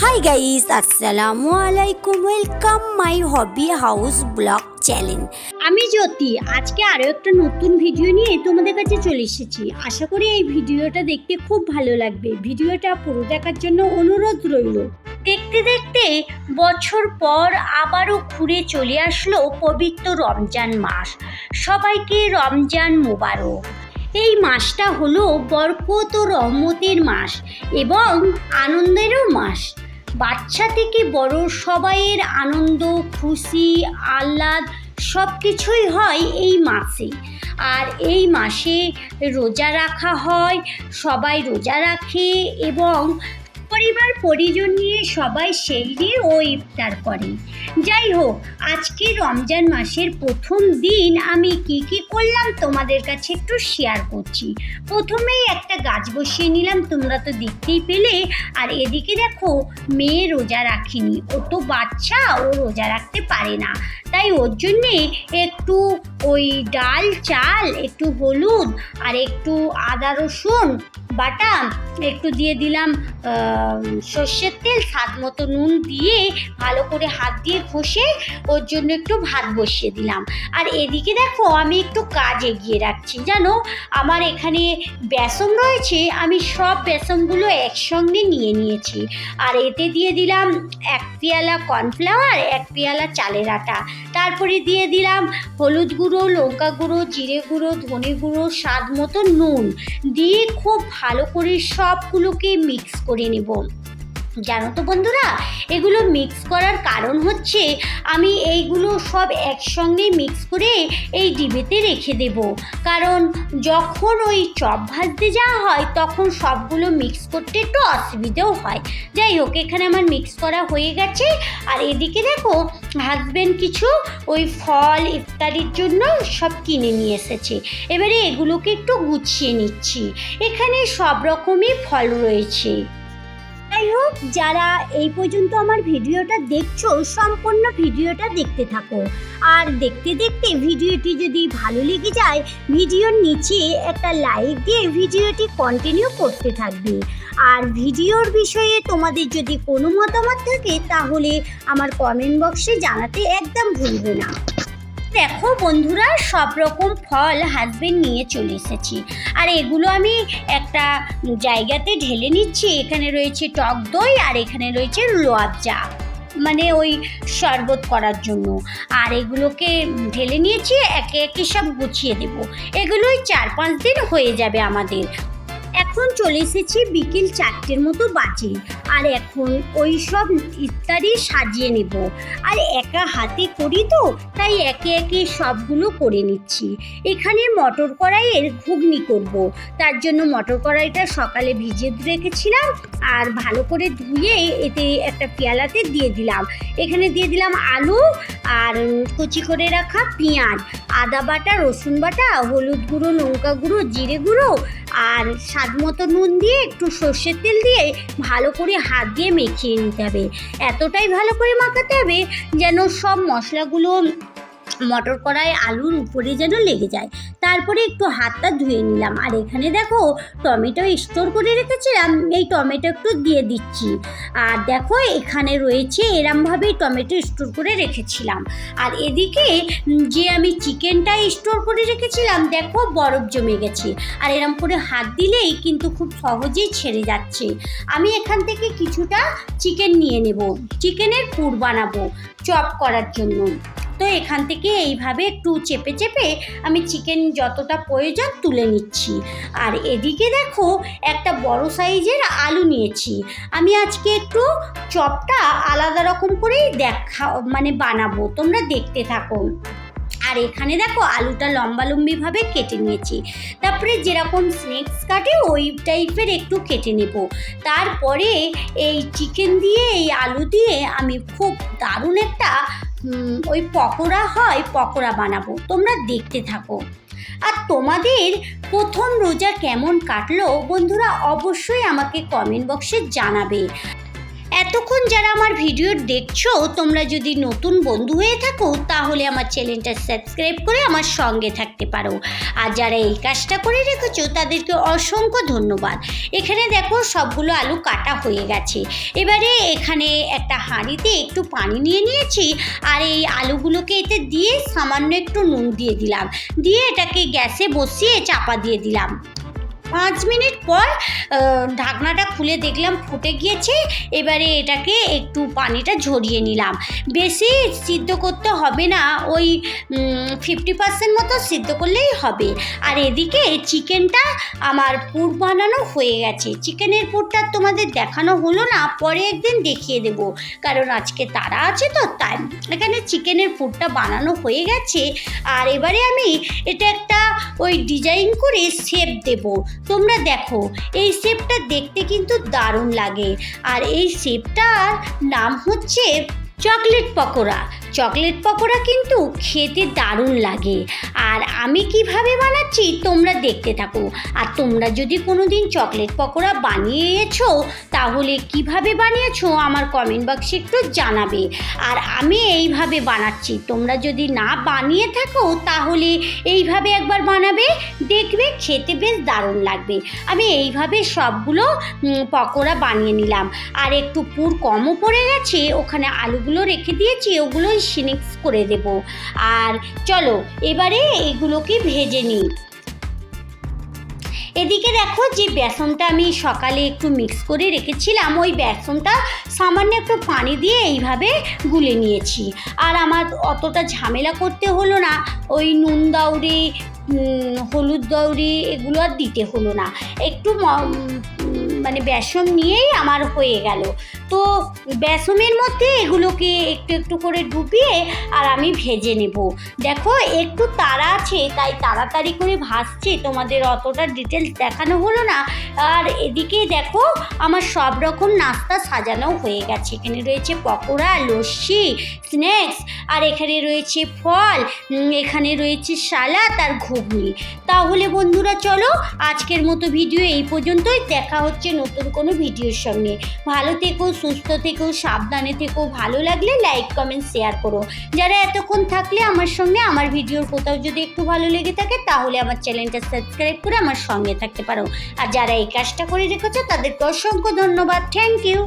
High guys আসসালামু আলাইকুম welcome my hobby house blog channel আমি জ্যোতি, আজকে আরও একটা নতুন ভিডিও নিয়ে তোমাদের কাছে চলে এসেছি। আশা করি এই ভিডিওটা দেখতে খুব ভালো লাগবে। ভিডিওটা পুরো দেখার জন্য অনুরোধ রইল। দেখতে দেখতে বছর পর আবারও ঘুরে চলে আসলো পবিত্র রমজান মাস। সবাইকে রমজান মোবারক। এই মাসটা হলো বরকত ও রহমতের মাস এবং আনন্দেরও মাস। বাচ্চা থেকে বড় সবাইয়ের আনন্দ, খুশি, আহ্লাদ সব কিছুই হয় এই মাসে। আর এই মাসে রোজা রাখা হয়, সবাই রোজা রাখে এবং পরিবার পরিজন নিয়ে সবাই সেই দিয়ে ও ইফতার করে। যাই হোক, আজকে রমজান মাসের প্রথম দিন আমি কি কি করলাম তোমাদের কাছে একটু শেয়ার করছি। প্রথমেই একটা গাছ বসিয়ে নিলাম, তোমরা তো দেখতেই পেলে। আর এদিকে দেখো, মেয়ে রোজা রাখেনি। ও তো বাচ্চা, ও রোজা রাখতে পারে না। তাই ওর জন্যে একটু ওই ডাল, চাল, একটু হলুদ আর একটু আদা, রসুন বাটা একটু দিয়ে দিলাম সর্ষের তেল, স্বাদ মতো নুন দিয়ে ভালো করে হাত দিয়ে ঘষে ওর জন্য একটু ভাত বসিয়ে দিলাম। আর এদিকে দেখো, আমি একটু কাজ এগিয়ে রাখছি। জানো, আমার এখানে বেসন রয়েছে, আমি সব বেসনগুলো একসঙ্গে নিয়ে নিয়েছি। আর এতে দিয়ে দিলাম এক পেয়ালা কর্নফ্লাওয়ার, এক পেয়ালা চালের আটা। তারপরে দিয়ে দিলাম হলুদ গুঁড়ো, লঙ্কা গুঁড়ো, জিরে গুঁড়ো, ধনে গুঁড়ো, স্বাদ মতো নুন। দিয়ে খুব ভালো করে সবগুলোকে মিক্স করে নেব। জানো তো বন্ধুরা, এগুলো মিক্স করার কারণ হচ্ছে আমি এইগুলো সব একসঙ্গে মিক্স করে এই ডিবেতে রেখে দেব। কারণ যখন ওই চপ ভাজতে যাওয়া হয়, তখন সবগুলো মিক্স করতে একটু অসুবিধেও হয়। যাই হোক, এখানে আমার মিক্স করা হয়ে গেছে। আর এদিকে দেখো হাজব্যান্ড কিছু ওই ফল ইত্যাদির জন্য সব কিনে নিয়ে এসেছে। এবারে এগুলোকে একটু গুছিয়ে নিচ্ছি। এখানে সব রকমই ফল রয়েছে। যাই হোক যারা এই পর্যন্ত আমার ভিডিওটা দেখছ, সম্পূর্ণ ভিডিওটা দেখতে থাকো। আর দেখতে দেখতে ভিডিওটি যদি ভালো লেগে যায়, ভিডিওর নিচে একটা লাইক দিয়ে ভিডিওটি কন্টিনিউ করতে থাকবে। আর ভিডিওর বিষয়ে তোমাদের যদি কোনো মতামত থাকে, তাহলে আমার কমেন্ট বক্সে জানাতে একদম ভুলবে না। দেখো বন্ধুরা সব রকম ফল হাজবেন্ড নিয়ে চলে এসেছি। আর এগুলো আমি একটা জায়গাতে ঢেলে নিচ্ছি, এখানে রয়েছে টক দই আর এখানে রয়েছে লোয়াবজা মানে ওই শরবত করার জন্য। আর এগুলোকে ঢেলে নিয়েছি, একে একে সব গুছিয়ে দেব। এগুলোই চার পাঁচ দিন হয়ে যাবে আমাদের। এখন চলে এসেছি বিকেল চারটের মতো বাজে। আর এখন ওই সব ইত্যাদি সাজিয়ে নেব। আর একা হাতে করি তো, তাই একে একে সবগুলো করে নিচ্ছি। এখানে মটর কড়াইয়ের ঘুগনি করব। তার জন্য মটর কড়াইটা সকালে ভিজে রেখেছিলাম আর ভালো করে ধুয়ে এতে একটা পেয়ালাতে দিয়ে দিলাম। এখানে দিয়ে দিলাম আলু আর কুচি করে রাখা পেঁয়াজ, আদা বাটা, রসুন বাটা, হলুদ গুঁড়ো, লঙ্কা গুঁড়ো, জিরে গুঁড়ো আর স্বাদ মতো নুন দিয়ে একটু সর্ষের তেল দিয়ে ভালো করে হাত দিয়ে মেখে নিতে হবে। এতটাই ভালো করে মাখাতে হবে যেন সব মশলাগুলো মটর কড়াই, আলুর উপরে যেন লেগে যায়। তারপরে একটু হাতটা ধুয়ে নিলাম। আর এখানে দেখো, টমেটো স্টোর করে রেখেছিলাম। এই টমেটো একটু দিয়ে দিচ্ছি। আর দেখো, এখানে রয়েছে এরমভাবেই টমেটো স্টোর করে রেখেছিলাম। আর এদিকে যে আমি চিকেনটা স্টোর করে রেখেছিলাম, দেখো, বরফ জমে গেছে। আর এরম করে হাত দিলেই কিন্তু খুব সহজেই ছেড়ে যাচ্ছে। আমি এখান থেকে কিছুটা চিকেন নিয়ে নেব। চিকেনের পুর বানাবো চপ করার জন্য। তো এখান থেকে এইভাবে একটু চেপে চেপে আমি চিকেন যতটা প্রয়োজন তুলে নিচ্ছি। আর এদিকে দেখো একটা বড় সাইজের আলু নিয়েছি। আমি আজকে একটু চপটা আলাদা রকম করেই দেখা মানে বানাবো, তোমরা দেখতে থাকো। আর এখানে দেখো আলুটা লম্বা লম্বিভাবে কেটে নিয়েছি। তারপরে যেরকম স্নেক্স কাটে ওই টাইপের একটু কেটে নেব। তারপরে এই চিকেন দিয়ে, এই আলু দিয়ে আমি খুব দারুণ একটা ওই পকোড়া হয়, পকোড়া বানাবো। তোমরা দেখতে থাকো। আর তোমাদের প্রথম রোজা কেমন কাটলো, বন্ধুরা অবশ্যই আমাকে কমেন্ট বক্সে জানাবে। এতক্ষণ যারা আমার ভিডিও দেখছ, তোমরা যদি নতুন বন্ধু হয়ে থাকো, তাহলে আমার চ্যানেলটা সাবস্ক্রাইব করে আমার সঙ্গে থাকতে পারো। আর যারা এই কাজটা করে রেখেছো, তাদেরকে অসংখ্য ধন্যবাদ। এখানে দেখো, সবগুলো আলু কাটা হয়ে গেছে। এবারে এখানে একটা হাঁড়িতে একটু পানি নিয়ে নিয়েছি, আর এই আলুগুলোকে এতে দিয়ে সামান্য একটু নুন দিয়ে দিলাম। দিয়ে এটাকে গ্যাসে বসিয়ে চাপা দিয়ে দিলাম। পাঁচ মিনিট পর ঢাকনাটা খুলে দেখলাম, ফুটে গিয়েছে। এবারে এটাকে একটু পানিটা ঝরিয়ে নিলাম। বেশি সিদ্ধ করতে হবে না, ওই ফিফটি পার্সেন্ট মতো সিদ্ধ করলেই হবে। আর এদিকে চিকেনটা আমার পুর বানানো হয়ে গেছে। চিকেনের পুরটা তোমাদের দেখানো হলো না, পরে একদিন দেখিয়ে দেব। কারণ আজকে তারা আছে তো, তাই। এখানে চিকেনের পুরটা বানানো হয়ে গেছে। আর এবারে আমি, এটা একটা ওই ডিজাইন করে শেপ দেব। তোমরা দেখো, এই শেপটা দেখতে কিন্তু দারুণ লাগে। আর এই শেপটার নাম হচ্ছে চকলেট পকোড়া। চকলেট পকোড়া কিন্তু খেতে দারুণ লাগে। আর আমি কীভাবে বানাচ্ছি তোমরা দেখতে থাকো। আর তোমরা যদি কোনো দিন চকলেট পকোড়া বানিয়েছো, তাহলে কীভাবে বানিয়েছো আমার কমেন্ট বক্সে একটু জানাবে। আর আমি এইভাবে বানাচ্ছি। তোমরা যদি না বানিয়ে থাকো, তাহলে এইভাবে একবার বানাবে, দেখবে খেতে বেশ দারুণ লাগবে। আমি এইভাবে সবগুলো পকোড়া বানিয়ে নিলাম। আর একটু পুর কমও পড়ে গেছে, ওখানে আলুগুলো রেখে দিয়েছি ওগুলো সিনিক্স করে দেব। আর চলো, এবারে এগুলোকে ভেজে নিই। এদিকে দেখো যে বেসনটা আমি সকালে একটু মিক্স করে রেখেছিলাম, ওই বেসনটা সামান্য একটু পানি দিয়ে এইভাবে গুলে নিয়েছি। আর আমার অতটা ঝামেলা করতে হলো না, ওই নুন দাউরি হলুদ দৌড়ি এগুলো আর দিতে হলো না। একটু মানে বেসন নিয়েই আমার হয়ে গেল। তো বেসনের মধ্যে এগুলোকে একটু একটু করে ডুবিয়ে আর আমি ভেজে নেব। দেখো, একটু তাড়া আছে, তাই তাড়াতাড়ি করে ভাসছে তোমাদের অতটা ডিটেলস দেখানো হলো না। আর এদিকে দেখো, আমার সব রকম নাস্তা সাজানো হয়ে গেছে। এখানে রয়েছে পকোড়া, লস্যি স্ন্যাক্স আর এখানে রয়েছে ফল এখানে রয়েছে সালাদ আর ঘুগনি। তাহলে বন্ধুরা, চলো আজকের মতো ভিডিও এই পর্যন্তই। দেখা হচ্ছে নতুন কোনো ভিডিওর সঙ্গে। ভালো থেকো সুস্থ থেকো, সাবধানে থেকো, ভালো লাগলে লাইক কমেন্ট শেয়ার করো। যারা এতক্ষণ থাকলে আমার সঙ্গে আমার ভিডিওর কোথাও যদি একটু ভালো লেগে থাকে, তাহলে আমার চ্যানেলটা সাবস্ক্রাইব করে আমার সঙ্গে থাকতে পারো। আর যারা এই কাজটা করে রেখেছো, তাদেরকে অসংখ্য ধন্যবাদ। Thank you